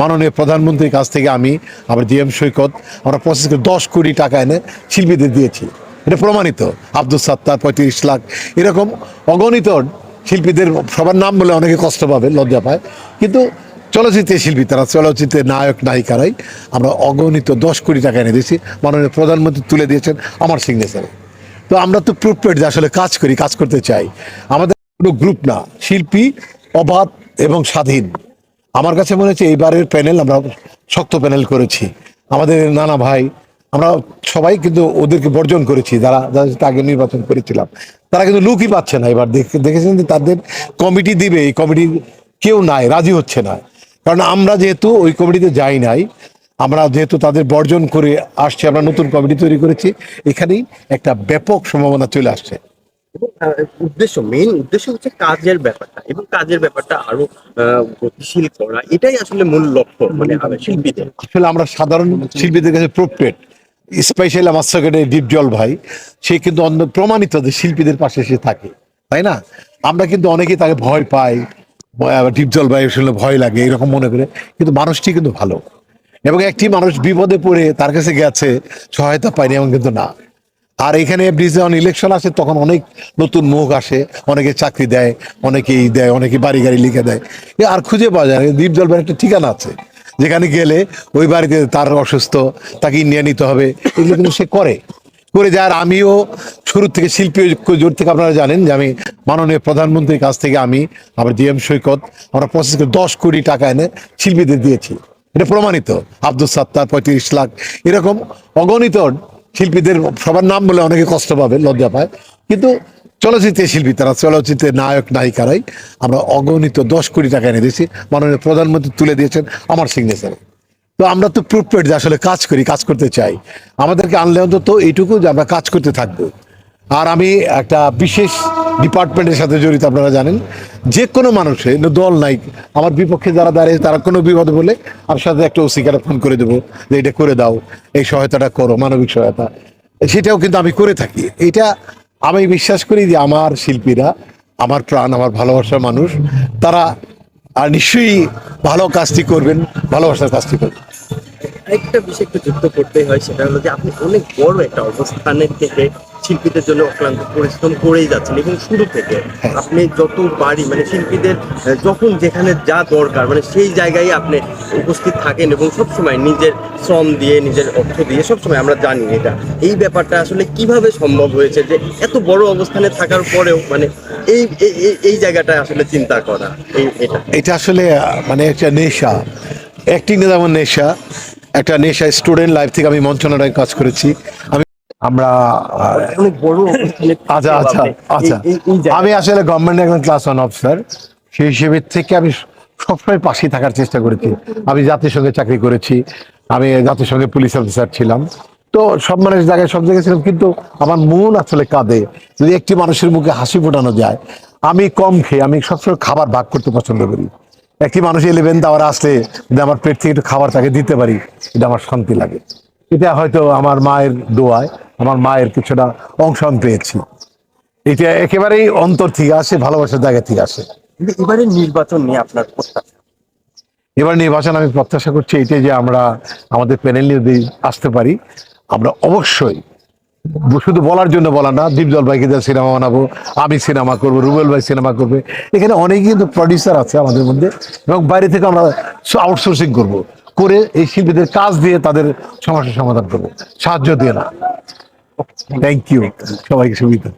মাননীয় প্রধানমন্ত্রীর কাছ থেকে আমি আবার জিএম সৈকত, আমরা পঁচিশ দশ কোটি টাকা এনে শিল্পীদের দিয়েছি। এটা প্রমাণিত। আব্দুল সাত্তার পঁয়ত্রিশ লাখ। এরকম অগণিত শিল্পীদের, সবার নাম বলে অনেকে কষ্ট পাবে, লজ্জা পায়। কিন্তু চলচ্চিত্রের শিল্পী তারা চলচ্চিত্রের নায়ক, নায়িকারাই। আমরা অগণিত দশ কোটি টাকা এনে দিয়েছি। মাননীয় প্রধানমন্ত্রী তুলে দিয়েছেন আমার সিগনেচারে তো আমরা তো প্রুফপেড আসলে কাজ করি, কাজ করতে চাই। আমাদের কোনো গ্রুপ না। শিল্পী, অবাধ এবং স্বাধীন। আমার কাছে মনে হচ্ছে এইবারের প্যানেল আমরা শক্ত প্যানেল করেছি। আমাদের নানা ভাই, আমরা সবাই কিন্তু ওদেরকে বর্জন করেছি, যারা যাদের আগে নির্বাচন করেছিলাম। তারা কিন্তু লুকই পাচ্ছে না এবার। দেখ- দেখেছেন যে তাদের কমিটি দিবে, এই কমিটি কেউ নাই, রাজি হচ্ছে না। কারণ আমরা যেহেতু ওই কমিটিতে যাই নাই, আমরা যেহেতু তাদের বর্জন করে আসছি, আমরা নতুন কমিটি তৈরি করেছি, এখানেই একটা ব্যাপক সম্ভাবনা চলে আসছে। উদ্দেশ্য মেইন উদ্দেশ্য হচ্ছে কাজের ব্যাপারটা এবং কাজের ব্যাপারটা আরও গতিশীল করা, এটাই আসলে মূল লক্ষ্য মানে শিল্পীদের। আসলে আমরা সাধারণ শিল্পীদের কাছে প্রোপ্টেড স্পেশাল আমার সেক্রেটারি দীপজল ভাই, সে কিন্তু অন্য প্রমাণিত যে শিল্পীদের পাশে সে থাকে, তাই না? আমরা কিন্তু অনেকেই তাকে ভয় পাই দীপজল ভাই শুনলে ভয় লাগে, এরকম মনে করে, কিন্তু মানুষটি কিন্তু ভালো। এবং একটি মানুষ বিপদে পড়ে তার কাছে গেছে, সহায়তা পায়নি, এমন কিন্তু না। আর এখানে যখন ইলেকশন আসে, তখন অনেক নতুন মুখ আসে, অনেকে চাকরি দেয়, অনেকেই দেয়, অনেকে বাড়ি গাড়ি লিখে দেয়। আর খুঁজে পাওয়া যায় না দীপজল একটা ঠিকানা আছে। যেখানে গেলে ওই বাড়িতে তার অসুস্থ, তাকে ইন্ডিয়া নিতে হবে, এগুলো কিন্তু সে করে। করে যায়, আর আমিও শুরু থেকে শিল্পী জোর থেকে আপনারা জানেন যে আমি মাননীয় প্রধানমন্ত্রীর কাছ থেকে আমি আবার জিএম সৈকত, আমরা পঁচিশ দশ কোটি টাকা এনে শিল্পীদের দিয়েছি। এটা প্রমাণিত, আব্দুল সাত্তার পঁয়ত্রিশ লাখ, এরকম অগণিত শিল্পীদের সবার নাম বলে অনেকে কষ্ট পাবে, লজ্জা পায়। কিন্তু চলচ্চিত্রের শিল্পী তারা চলচ্চিত্রের নায়ক, নায়িকারাই। আমরা অগণিত দশ কোটি টাকা এনে দিয়েছি, মাননীয় প্রধানমন্ত্রী তুলে দিয়েছেন আমার সিগনেচারে তো আমরা তো প্রুফপেড যে আসলে কাজ করি, কাজ করতে চাই। আমাদেরকে আনলে অন্তত এইটুকু যে আমরা কাজ করতে থাকব। আর আমি একটা বিশেষ ডিপার্টমেন্টের সাথে জড়িত, আপনারা জানেন। যে কোনো মানুষের দল নাই, আমার বিপক্ষে যারা দাঁড়িয়ে তারা কোনো বিপদে বলে আমার সাথে একটা ওসিকারে ফোন করে দেবো যে এটা করে দাও, এই সহায়তাটা করো, মানবিক সহায়তা। সেটাও কিন্তু আমি করে থাকি। এটা আমি বিশ্বাস করি যে আমার শিল্পীরা, আমার প্রাণ, আমার ভালোবাসার মানুষ, তারা আর নিশ্চয়ই ভালো কাজটি করবেন, ভালোবাসার কাজটি করবেন। একটা বিষয় একটু যুক্ত করতে হয়, সেটা হলো যে আপনি অনেক বড় একটা অবস্থানের থেকে শিল্পীদের জন্য অক্লান্ত পরিশ্রম করেই যাচ্ছেন এবং শুরু থেকে হ্যাঁ। আপনি যত বাড়ি মানে শিল্পীদের যখন যেখানে যা দরকার মানে সেই জায়গায় আপনি উপস্থিত থাকেন এবং সবসময় নিজের শ্রম দিয়ে নিজের অর্থ দিয়ে সবসময় আমরা জানি এটা। এই ব্যাপারটা আসলে কীভাবে সম্ভব হয়েছে যে এত বড় অবস্থানে থাকার পরেও মানে এই এই- জায়গাটা আসলে চিন্তা করা এই এটা? এটা আসলে মানে একটা নেশা। অ্যাক্টিং যেমন নেশা একটা নেশা স্টুডেন্ট লাইফ থেকে আমি মঞ্চনাটায় কাজ করেছি। আমি আমরা অনেক বড় আচ্ছা আচ্ছা আচ্ছা। আমি আসলে গভর্নমেন্ট একজন ক্লাস ওয়ান অফিসার সেই হিসেবে থেকে আমি সবসময় পাশে থাকার চেষ্টা করেছি। আমি জাতিসংঘে চাকরি করেছি। আমি জাতিসংঘে পুলিশ অফিসার ছিলাম। তো সব মানুষ জায়গায় সব জায়গায় ছিলাম কিন্তু আমার মন আসলে কাঁদে যদি একটি মানুষের মুখে হাসি ফোটানো যায়। আমি কম খেয়ে আমি সবসময় খাবার ভাগ করতে পছন্দ করি। একটি মানুষ ইলেভেন আওয়ার আসলে যদি আমার পেট থেকে একটু খাবার তাকে দিতে পারি এটা আমার শান্তি লাগে। এটা হয়তো আমার মায়ের দোয়ায় আমার মায়ের কিছুটা অংশ আমি পেয়েছি। এটা একেবারেই অন্তর থেকে আসে ভালোবাসার জায়গা থেকে আসে। কিন্তু এবারে নির্বাচন নিয়ে আপনার প্রত্যাশা? এবার নির্বাচন আমি প্রত্যাশা করছি এটাই যে আমরা আমাদের প্যানেল নিয়ে যদি আসতে পারি আমরা অবশ্যই শুধু বলার জন্য বলা না দীপজল ভাইকে দিয়ে সিনেমা বানাবো আমি সিনেমা করব রুবেল ভাই সিনেমা করবে এখানে অনেক কিন্তু প্রডিউসার আছে আমাদের মধ্যে এবং বাইরে থেকে আমরা আউটসোর্সিং করব। করে এই শিল্পীদের কাজ দিয়ে তাদের সমস্যার সমাধান করব। সাহায্য দিয়ে না। থ্যাংক ইউ সবাইকে সুবিধা